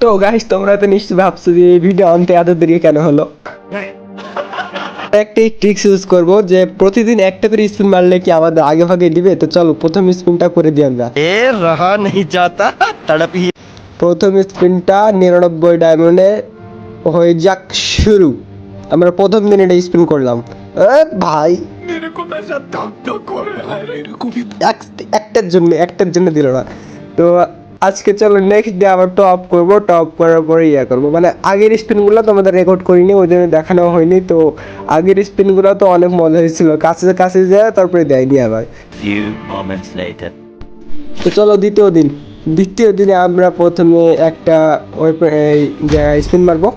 তো গাইস তোমরা তো নিশ্চয়ই ভাবছ যে ভিডিও আনতে এত দেরি কেন হলো? একটি ট্রিক্স ইউজ করব যে প্রতিদিন একটা করে স্পিন মারলে কি আমাদের আগে ভাগে দিবে? তো চলো প্রথম স্পিনটা করে দিই আমরা। এ রহা নেই যাতা তাড়াপি প্রথম স্পিনটা নিরানব্বই ডায়মন্ডে হয়ে যাক শুরু। আমরা প্রথম দিন এটা স্পিন করলাম। ভাই। একটার জন্য একটার জন্য দিল না। তো আজকে চলো নেক্সট ডে আবার টপ করব টপ করার পরে ইয়ে করব। মানে আগের স্পিনগুলো তো আমাদের রেকর্ড করিনি ওই জন্য দেখানো হয়নি। তো আগের স্পিনগুলো তো অনেক মজা হয়েছিল। কাছে কাছে যায় তারপরে দেয়নি আবার। তো চলো দ্বিতীয় দিন। দ্বিতীয় দিনে আমরা প্রথমে একটা ওই জায়গায় স্পিন মারবো।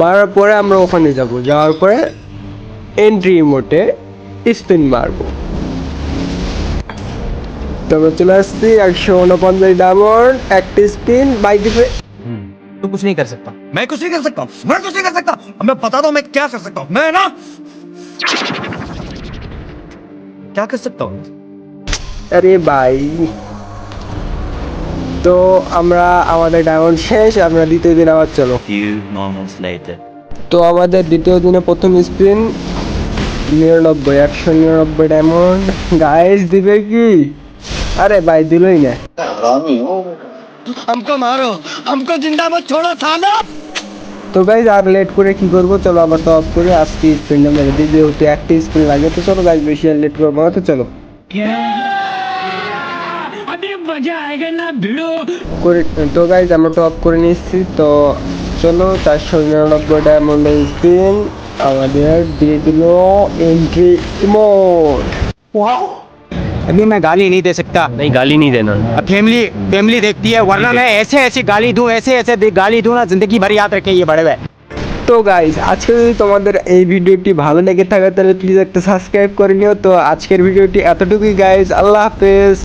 মারার পরে আমরা ওখানে যাব। যাওয়ার পরে এন্ট্রি মোটে স্পিন মারবো। তো আমরা চলে আসছি একশো উনপঞ্চাশ ডায়মন্ড একটা স্পিন বাই দিবে तू कुछ नहीं कर सकता मैं कुछ नहीं कर सकता मैं कुछ नहीं कर सकता अब मैं बता दो मैं क्या कर सकता हूँ मैं ना क्या कर सकता हूँ আরে ভাই তো আমরা আমাদের ডায়মন্ড শেষ আমরা দ্বিতীয় দিন আবার চলো few moments later তো আমাদের দ্বিতীয় দিনে প্রথম স্পিন নিরানব্বই একশো নিরানব্বই ডায়মন্ড গাইস দিবে কি আরে ভাই দিলই না हमको मारो हमको जिंदा मत छोड़ो साला তো গাইজ আর লেট করে কি করবো চলো আবার টপ করে আজকে স্পিনটা মেরে দিই যেহেতু একটা স্পিন লাগে তো চলো গাইজ বেশি আর লেট করবো না তো চলো করে তো গাইজ আমরা টপ করে নিচ্ছি তো চলো চারশো নিরানব্বই ডায়মন্ডের স্পিন আমাদের দিয়ে দিল এন্ট্রি মোড अभी मैं गाली नहीं दे सकता नहीं गाली नहीं देना अब फैमिली फैमिली देखती है वरना मैं ऐसे ऐसे गाली दूं ऐसे ऐसे दे- गाली दूं ना जिंदगी भर याद रखे ये बड़े हुए তো গাইজ আজকে যদি তোমাদের এই ভিডিওটি ভালো লেগে থাকে তাহলে প্লিজ একটা সাবস্ক্রাইব করে নিও তো আজকের ভিডিওটি এতটুকুই গাইজ আল্লাহ হাফেজ